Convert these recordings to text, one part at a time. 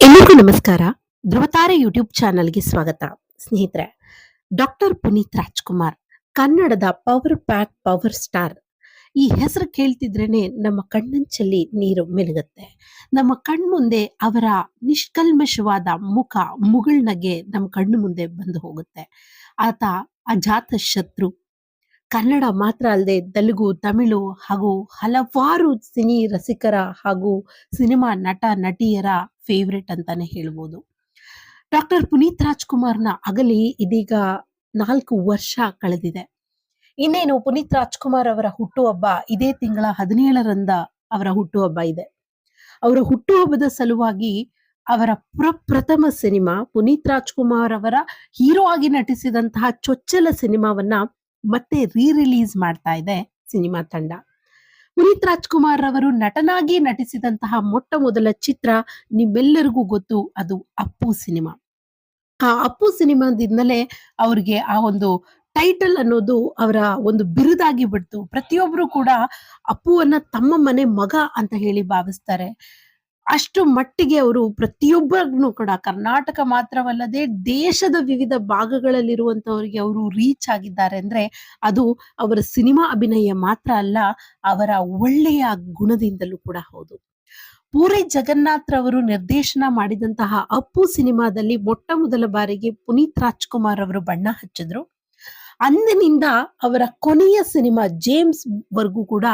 ಎಲ್ಲರಿಗೂ ನಮಸ್ಕಾರ. ಧ್ರುವತಾರೆ ಯೂಟ್ಯೂಬ್ ಚಾನಲ್ಗೆ ಸ್ವಾಗತ. ಸ್ನೇಹಿತರೆ, ಡಾಕ್ಟರ್ ಪುನೀತ್ ರಾಜ್ಕುಮಾರ್, ಕನ್ನಡದ ಪವರ್ ಪ್ಯಾಕ್, ಪವರ್ ಸ್ಟಾರ್. ಈ ಹೆಸರು ಕೇಳ್ತಿದ್ರೇನೆ ನಮ್ಮ ಕಣ್ಣಂಚಲ್ಲಿ ನೀರು ಮಿಲುಗುತ್ತೆ. ನಮ್ಮ ಕಣ್ಮುಂದೆ ಅವರ ನಿಷ್ಕಲ್ಮಶವಾದ ಮುಖ ಮುಗುಳ್ನಗೆ ನಮ್ಮ ಕಣ್ಣು ಮುಂದೆ ಬಂದು ಹೋಗುತ್ತೆ. ಆತ ಅಜಾತ ಶತ್ರು ಕನ್ನಡ ಮಾತ್ರ ಅಲ್ಲದೆ ತೆಲುಗು, ತಮಿಳು ಹಾಗೂ ಹಲವಾರು ಸಿನಿ ರಸಿಕರ ಹಾಗೂ ಸಿನಿಮಾ ನಟ, ನಟಿಯರ ಫೇವ್ರೆಟ್ ಅಂತಾನೆ ಹೇಳ್ಬೋದು. ಡಾಕ್ಟರ್ ಪುನೀತ್ ರಾಜ್ಕುಮಾರ್ನ ಅಗಲಿ ಇದೀಗ ನಾಲ್ಕು ವರ್ಷ ಕಳೆದಿದೆ. ಇನ್ನೇನು ಪುನೀತ್ ರಾಜ್ಕುಮಾರ್ ಅವರ ಹುಟ್ಟುಹಬ್ಬ ಇದೇ ತಿಂಗಳ ಹದಿನೇಳರಂದ ಅವರ ಹುಟ್ಟುಹಬ್ಬ ಇದೆ. ಅವರ ಹುಟ್ಟುಹಬ್ಬದ ಸಲುವಾಗಿ ಅವರ ಪ್ರಪ್ರಥಮ ಸಿನಿಮಾ ಪುನೀತ್ ರಾಜ್ಕುಮಾರ್ ಅವರ ಹೀರೋ ಆಗಿ ನಟಿಸಿದಂತಹ ಚೊಚ್ಚಲ ಸಿನಿಮಾವನ್ನ ಮತ್ತೆ ರೀ ರಿಲೀಸ್ ಮಾಡ್ತಾ ಇದೆ ಸಿನಿಮಾ ತಂಡ. ಪುನೀತ್ ರಾಜ್ಕುಮಾರ್ ಅವರು ನಟನಾಗಿ ನಟಿಸಿದಂತಹ ಮೊಟ್ಟ ಮೊದಲ ಚಿತ್ರ ನಿಮ್ಮೆಲ್ಲರಿಗೂ ಗೊತ್ತು, ಅದು ಅಪ್ಪು ಸಿನಿಮಾ. ಆ ಅಪ್ಪು ಸಿನಿಮಾದಿಂದಲೇ ಅವ್ರಿಗೆ ಆ ಒಂದು ಟೈಟಲ್ ಅನ್ನೋದು ಅವರ ಒಂದು ಬಿರುದಾಗಿ ಬಿಡ್ತು. ಪ್ರತಿಯೊಬ್ರು ಕೂಡ ಅಪ್ಪುವನ್ನ ತಮ್ಮ ಮನೆ ಮಗ ಅಂತ ಹೇಳಿ ಭಾವಿಸ್ತಾರೆ. ಅಷ್ಟು ಮಟ್ಟಿಗೆ ಅವರು ಪ್ರತಿಯೊಬ್ಬರನ್ನು ಕೂಡ ಕರ್ನಾಟಕ ಮಾತ್ರವಲ್ಲದೆ ದೇಶದ ವಿವಿಧ ಭಾಗಗಳಲ್ಲಿರುವಂತವರಿಗೆ ಅವರು ರೀಚ್ ಆಗಿದ್ದಾರೆ ಅಂದ್ರೆ ಅದು ಅವರ ಸಿನಿಮಾ ಅಭಿನಯ ಮಾತ್ರ ಅಲ್ಲ, ಅವರ ಒಳ್ಳೆಯ ಗುಣದಿಂದಲೂ ಕೂಡ ಹೌದು. ಪೂರಿ ಜಗನ್ನಾಥ್ ರವರು ನಿರ್ದೇಶನ ಮಾಡಿದಂತಹ ಅಪ್ಪು ಸಿನಿಮಾದಲ್ಲಿ ಮೊಟ್ಟ ಮೊದಲ ಬಾರಿಗೆ ಪುನೀತ್ ರಾಜ್ಕುಮಾರ್ ಅವರು ಬಣ್ಣ ಹಚ್ಚಿದ್ರು. ಅಂದಿನಿಂದ ಅವರ ಕೊನೆಯ ಸಿನಿಮಾ ಜೇಮ್ಸ್ ವರ್ಗೂ ಕೂಡ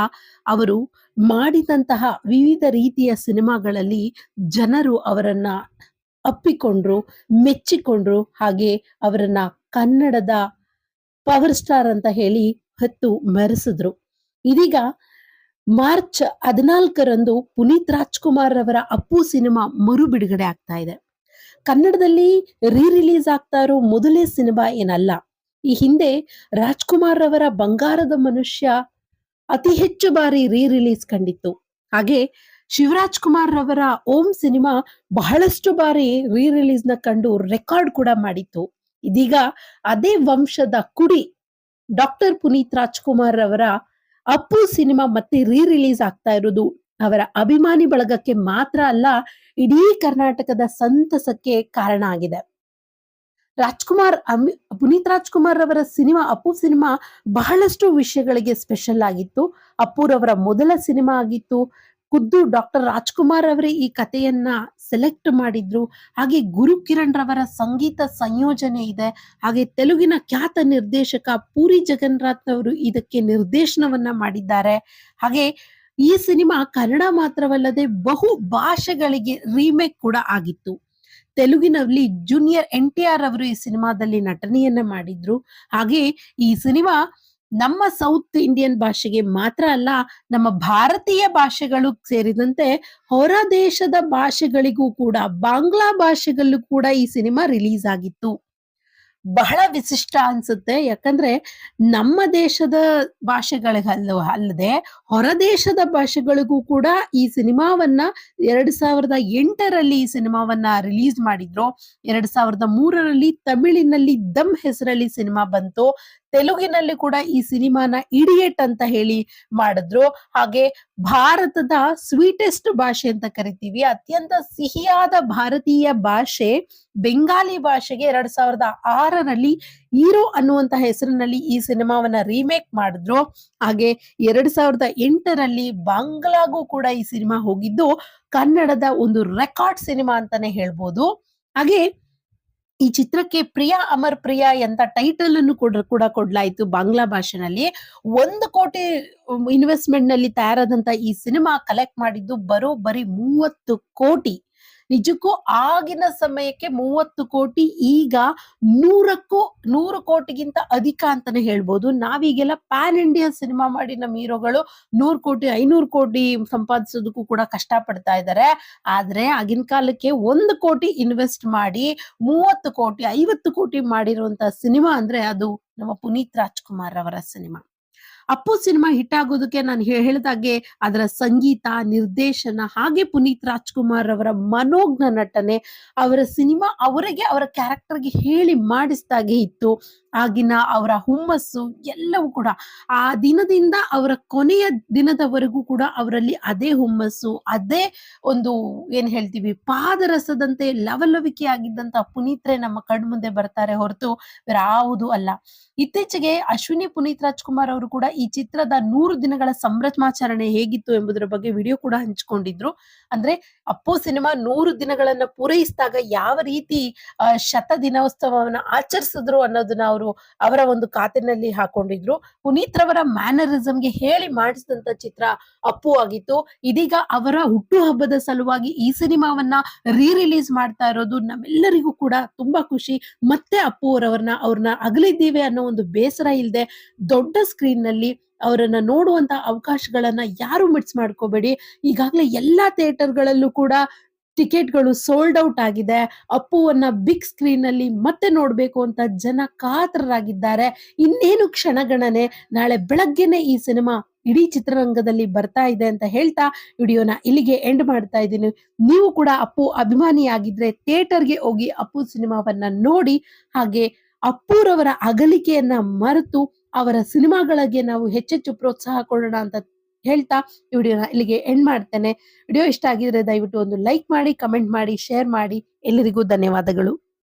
ಅವರು ಮಾಡಿದಂತಹ ವಿವಿಧ ರೀತಿಯ ಸಿನಿಮಾಗಳಲ್ಲಿ ಜನರು ಅವರನ್ನ ಅಪ್ಪಿಕೊಂಡ್ರು, ಮೆಚ್ಚಿಕೊಂಡ್ರು, ಹಾಗೆ ಅವರನ್ನ ಕನ್ನಡದ ಪವರ್ ಸ್ಟಾರ್ ಅಂತ ಹೇಳಿ ಹೊತ್ತು ಮೆರೆಸಿದ್ರು. ಇದೀಗ ಮಾರ್ಚ್ ಹದಿನಾಲ್ಕರಂದು ಪುನೀತ್ ರಾಜ್ಕುಮಾರ್ ಅವರ ಅಪ್ಪು ಸಿನಿಮಾ ಮರು ಬಿಡುಗಡೆ ಆಗ್ತಾ ಇದೆ. ಕನ್ನಡದಲ್ಲಿ ರೀ ರಿಲೀಸ್ ಆಗ್ತಾ ಇರೋ ಮೊದಲೇ ಸಿನಿಮಾ ಏನಲ್ಲ ಈ ಹಿಂದೆ ರಾಜ್ಕುಮಾರ್ ಅವರ ಬಂಗಾರದ ಮನುಷ್ಯ ಅತಿ ಹೆಚ್ಚು ಬಾರಿ ರೀ ರಿಲೀಸ್ ಕಂಡಿತ್ತು. ಹಾಗೆ ಶಿವರಾಜ್ ಕುಮಾರ್ ರವರ ಓಂ ಸಿನಿಮಾ ಬಹಳಷ್ಟು ಬಾರಿ ರೀ ರಿಲೀಸ್ನ ಕಂಡು ರೆಕಾರ್ಡ್ ಕೂಡ ಮಾಡಿತ್ತು. ಇದೀಗ ಅದೇ ವಂಶದ ಕುಡಿ ಡಾಕ್ಟರ್ ಪುನೀತ್ ರಾಜ್ಕುಮಾರ್ ಅವರ ಅಪ್ಪು ಸಿನಿಮಾ ಮತ್ತೆ ರೀ ರಿಲೀಸ್ ಆಗ್ತಾ ಇರೋದು ಅವರ ಅಭಿಮಾನಿ ಬಳಗಕ್ಕೆ ಮಾತ್ರ ಅಲ್ಲ, ಇಡೀ ಕರ್ನಾಟಕದ ಸಂತಸಕ್ಕೆ ಕಾರಣ ಆಗಿದೆ. ರಾಜ್ಕುಮಾರ್ ಪುನೀತ್ ರಾಜ್ಕುಮಾರ್ ಅವರ ಸಿನಿಮಾ, ಅಪ್ಪು ಸಿನಿಮಾ ಬಹಳಷ್ಟು ವಿಷಯಗಳಿಗೆ ಸ್ಪೆಷಲ್ ಆಗಿತ್ತು. ಅಪ್ಪುರವರ ಮೊದಲ ಸಿನಿಮಾ ಆಗಿತ್ತು. ಖುದ್ದು ಡಾಕ್ಟರ್ ರಾಜ್ಕುಮಾರ್ ಅವರೇ ಈ ಕಥೆಯನ್ನ ಸೆಲೆಕ್ಟ್ ಮಾಡಿದ್ರು. ಹಾಗೆ ಗುರು ಕಿರಣ್ ರವರ ಸಂಗೀತ ಸಂಯೋಜನೆ ಇದೆ. ಹಾಗೆ ತೆಲುಗಿನ ಖ್ಯಾತ ನಿರ್ದೇಶಕ ಪೂರಿ ಜಗನ್ನಾಥ್ ಅವರು ಇದಕ್ಕೆ ನಿರ್ದೇಶನವನ್ನ ಮಾಡಿದ್ದಾರೆ. ಹಾಗೆ ಈ ಸಿನಿಮಾ ಕನ್ನಡ ಮಾತ್ರವಲ್ಲದೆ ಬಹು ಭಾಷೆಗಳಿಗೆ ರೀಮೇಕ್ ಕೂಡ ಆಗಿತ್ತು. ತೆಲುಗಿನಲ್ಲಿ ಜೂನಿಯರ್ ಎನ್ ಟಿ ಆರ್ ಅವರು ಈ ಸಿನಿಮಾದಲ್ಲಿ ನಟನೆಯನ್ನ ಮಾಡಿದ್ರು. ಹಾಗೆ ಈ ಸಿನಿಮಾ ನಮ್ಮ ಸೌತ್ ಇಂಡಿಯನ್ ಭಾಷೆಗೆ ಮಾತ್ರ ಅಲ್ಲ, ನಮ್ಮ ಭಾರತೀಯ ಭಾಷೆಗಳು ಸೇರಿದಂತೆ ಹೊರ ದೇಶದ ಭಾಷೆಗಳಿಗೂ ಕೂಡ, ಬಾಂಗ್ಲಾ ಭಾಷೆಗಳಲ್ಲೂ ಕೂಡ ಈ ಸಿನಿಮಾ ರಿಲೀಸ್ ಆಗಿತ್ತು. ಬಹಳ ವಿಶಿಷ್ಟ ಅನ್ಸುತ್ತೆ. ಯಾಕಂದ್ರೆ ನಮ್ಮ ದೇಶದ ಭಾಷೆಗಳಿಗಲ್ಲ ಅಲ್ಲದೆ ಹೊರ ದೇಶದ ಭಾಷೆಗಳಿಗೂ ಕೂಡ ಈ ಸಿನಿಮಾವನ್ನ ಎರಡ್ ಸಾವಿರದ ಎಂಟರಲ್ಲಿ ಈ ಸಿನಿಮಾವನ್ನ ರಿಲೀಸ್ ಮಾಡಿದ್ರು. ಎರಡ್ ಸಾವಿರದ ಮೂರರಲ್ಲಿ ತಮಿಳಿನಲ್ಲಿ ದಮ್ ಹೆಸರಲ್ಲಿ ಸಿನಿಮಾ ಬಂತು. ತೆಲುಗಿನಲ್ಲಿ ಕೂಡ ಈ ಸಿನಿಮಾನ ಇಡಿಯಟ್ ಅಂತ ಹೇಳಿ ಮಾಡಿದ್ರು. ಹಾಗೆ ಭಾರತದ ಸ್ವೀಟೆಸ್ಟ್ ಭಾಷೆ ಅಂತ ಕರಿತೀವಿ. ಅತ್ಯಂತ ಸಿಹಿಯಾದ ಭಾರತೀಯ ಭಾಷೆ ಬೆಂಗಾಲಿ ಭಾಷೆಗೆ ಎರಡ್ ಸಾವಿರದ ಆರರಲ್ಲಿ ಹೀರೋ ಅನ್ನುವಂತ ಹೆಸರಿನಲ್ಲಿ ಈ ಸಿನಿಮಾವನ್ನ ರೀಮೇಕ್ ಮಾಡಿದ್ರು. ಹಾಗೆ ಎರಡ್ ಸಾವಿರದ ಎಂಟರಲ್ಲಿ ಬಾಂಗ್ಲಾಗೂ ಕೂಡ ಈ ಸಿನಿಮಾ ಹೋಗಿದ್ದು ಕನ್ನಡದ ಒಂದು ರೆಕಾರ್ಡ್ ಸಿನಿಮಾ ಅಂತಾನೆ ಹೇಳ್ಬೋದು. ಹಾಗೆ ಈ ಚಿತ್ರಕ್ಕೆ ಪ್ರಿಯಾ ಅಮರ್ ಪ್ರಿಯಾ ಅಂತ ಟೈಟಲ್ ಅನ್ನು ಕೂಡ ಕೂಡ ಕೊಡ್ಲಾಯ್ತು ಬಾಂಗ್ಲಾ ಭಾಷೆನಲ್ಲಿ. ಒಂದು ಕೋಟಿ ಇನ್ವೆಸ್ಟ್ಮೆಂಟ್ನಲ್ಲಿ ತಯಾರಾದಂತ ಈ ಸಿನಿಮಾ ಕಲೆಕ್ಟ್ ಮಾಡಿದ್ದು ಬರೋಬ್ಬರಿ ಮೂವತ್ತು ಕೋಟಿ. ನಿಜಕ್ಕೂ ಆಗಿನ ಸಮಯಕ್ಕೆ ಮೂವತ್ತು ಕೋಟಿ, ಈಗ ನೂರಕ್ಕೂ, ನೂರು ಕೋಟಿಗಿಂತ ಅಧಿಕ ಅಂತಾನೆ ಹೇಳ್ಬೋದು. ನಾವೀಗೆಲ್ಲ ಪ್ಯಾನ್ ಇಂಡಿಯಾ ಸಿನಿಮಾ ಮಾಡಿ ನಮ್ಮ ಹೀರೋಗಳು ನೂರು ಕೋಟಿ, ಐನೂರು ಕೋಟಿ ಸಂಪಾದಿಸೋದಕ್ಕೂ ಕೂಡ ಕಷ್ಟ ಪಡ್ತಾ ಇದ್ದಾರೆ. ಆದ್ರೆ ಆಗಿನ ಕಾಲಕ್ಕೆ ಒಂದು ಕೋಟಿ ಇನ್ವೆಸ್ಟ್ ಮಾಡಿ, ಮೂವತ್ತು ಕೋಟಿ, ಐವತ್ತು ಕೋಟಿ ಮಾಡಿರುವಂತಹ ಸಿನಿಮಾ ಅಂದ್ರೆ ಅದು ನಮ್ಮ ಪುನೀತ್ ರಾಜ್ಕುಮಾರ್ ಅವರ ಸಿನಿಮಾ. ಅಪ್ಪು ಸಿನಿಮಾ ಹಿಟ್ ಆಗೋದಕ್ಕೆ ನಾನು ಹೇಳಿದಾಗೆ ಅದರ ಸಂಗೀತ, ನಿರ್ದೇಶನ ಹಾಗೆ ಪುನೀತ್ ರಾಜ್ಕುಮಾರ್ ಅವರ ಮನೋಜ್ಞ ನಟನೆ ಅವರ ಸಿನಿಮಾ ಅವರಿಗೆ ಅವರ ಕ್ಯಾರೆಕ್ಟರ್ಗೆ ಹೇಳಿ ಮಾಡಿಸ್ದಾಗೆ ಇತ್ತು. ಆಗಿನ ಅವರ ಹುಮ್ಮಸ್ಸು ಎಲ್ಲವೂ ಕೂಡ ಆ ದಿನದಿಂದ ಅವರ ಕೊನೆಯ ದಿನದವರೆಗೂ ಕೂಡ ಅವರಲ್ಲಿ ಅದೇ ಹುಮ್ಮಸ್ಸು, ಅದೇ ಒಂದು ಏನ್ ಹೇಳ್ತೀವಿ, ಪಾದರಸದಂತೆ ಲವಲವಿಕೆ ಆಗಿದ್ದಂತ ಪುನೀತ್ರೆ ನಮ್ಮ ಕಣ್ಮುಂದೆ ಬರ್ತಾರೆ ಹೊರತು ಯಾವುದು ಅಲ್ಲ. ಇತ್ತೀಚೆಗೆ ಅಶ್ವಿನಿ ಪುನೀತ್ ರಾಜ್ಕುಮಾರ್ ಅವರು ಕೂಡ ಈ ಚಿತ್ರದ ನೂರು ದಿನಗಳ ಸಂಭ್ರಮಾಚರಣೆ ಹೇಗಿತ್ತು ಎಂಬುದರ ಬಗ್ಗೆ ವಿಡಿಯೋ ಕೂಡ ಹಂಚಿಕೊಂಡಿದ್ರು. ಅಂದ್ರೆ ಅಪ್ಪು ಸಿನಿಮಾ ನೂರು ದಿನಗಳನ್ನ ಪೂರೈಸಿದಾಗ ಯಾವ ರೀತಿ ಶತ ದಿನೋತ್ಸವವನ್ನ ಆಚರಿಸಿದ್ರು ಅನ್ನೋದನ್ನ ಅವರು ಅವರ ಒಂದು ಖಾತೆನಲ್ಲಿ ಹಾಕೊಂಡಿದ್ರು. ಪುನೀತ್ ರವರ ಮ್ಯಾನರಿಸಂಗೆ ಹೇಳಿ ಮಾಡಿಸಿದಂತ ಚಿತ್ರ ಅಪ್ಪು ಆಗಿತ್ತು. ಇದೀಗ ಅವರ ಹುಟ್ಟುಹಬ್ಬದ ಸಲುವಾಗಿ ಈ ಸಿನಿಮಾವನ್ನ ರೀ ರಿಲೀಸ್ ಮಾಡ್ತಾ ಇರೋದು ನಮ್ಮೆಲ್ಲರಿಗೂ ಕೂಡ ತುಂಬಾ ಖುಷಿ. ಮತ್ತೆ ಅಪ್ಪು ಅವರವರನ್ನ, ಅವ್ರನ್ನ ಅಗಲಿದ್ದೀವಿ ಅನ್ನೋ ಒಂದು ಬೇಸರ ಇಲ್ಲದೆ ದೊಡ್ಡ ಸ್ಕ್ರೀನ್ನಲ್ಲಿ ಅವರನ್ನ ನೋಡುವಂತ ಅವಕಾಶಗಳನ್ನ ಯಾರು ಮಿಟ್ಸ್ ಮಾಡ್ಕೋಬೇಡಿ. ಈಗಾಗಲೇ ಎಲ್ಲಾ ಥಿಯೇಟರ್ಗಳಲ್ಲೂ ಕೂಡ ಟಿಕೆಟ್ಗಳು ಸೋಲ್ಡ್ ಔಟ್ ಆಗಿದೆ. ಅಪ್ಪುವನ್ನ ಬಿಗ್ ಸ್ಕ್ರೀನ್ ಅಲ್ಲಿ ಮತ್ತೆ ನೋಡಬೇಕು ಅಂತ ಜನ ಕಾತರರಾಗಿದ್ದಾರೆ. ಇನ್ನೇನು ಕ್ಷಣಗಣನೆ, ನಾಳೆ ಬೆಳಗ್ಗೆನೆ ಈ ಸಿನಿಮಾ ಇಡೀ ಚಿತ್ರರಂಗದಲ್ಲಿ ಬರ್ತಾ ಇದೆ ಅಂತ ಹೇಳ್ತಾ ವಿಡಿಯೋನ ಇಲ್ಲಿಗೆ ಎಂಡ್ ಮಾಡ್ತಾ ಇದ್ದೀನಿ. ನೀವು ಕೂಡ ಅಪ್ಪು ಅಭಿಮಾನಿ ಆಗಿದ್ರೆ ಥಿಯೇಟರ್ಗೆ ಹೋಗಿ ಅಪ್ಪು ಸಿನಿಮಾವನ್ನ ನೋಡಿ, ಹಾಗೆ ಅಪ್ಪುರವರ ಅಗಲಿಕೆಯನ್ನ ಮರೆತು ಅವರ ಸಿನಿಮಾಗಳಿಗೆ ನಾವು ಹೆಚ್ಚೆಚ್ಚು ಪ್ರೋತ್ಸಾಹ ಕೊಡೋಣ ಅಂತ ಹೇಳ್ತಾ ಈ ವಿಡಿಯೋನ ಇಲ್ಲಿಗೆ ಎಂಡ್ ಮಾಡ್ತೇನೆ. ವಿಡಿಯೋ ಇಷ್ಟ ಆಗಿದ್ರೆ ದಯವಿಟ್ಟು ಒಂದು ಲೈಕ್ ಮಾಡಿ ಕಮೆಂಟ್ ಮಾಡಿ ಶೇರ್ ಮಾಡಿ. ಎಲ್ಲರಿಗೂ ಧನ್ಯವಾದಗಳು.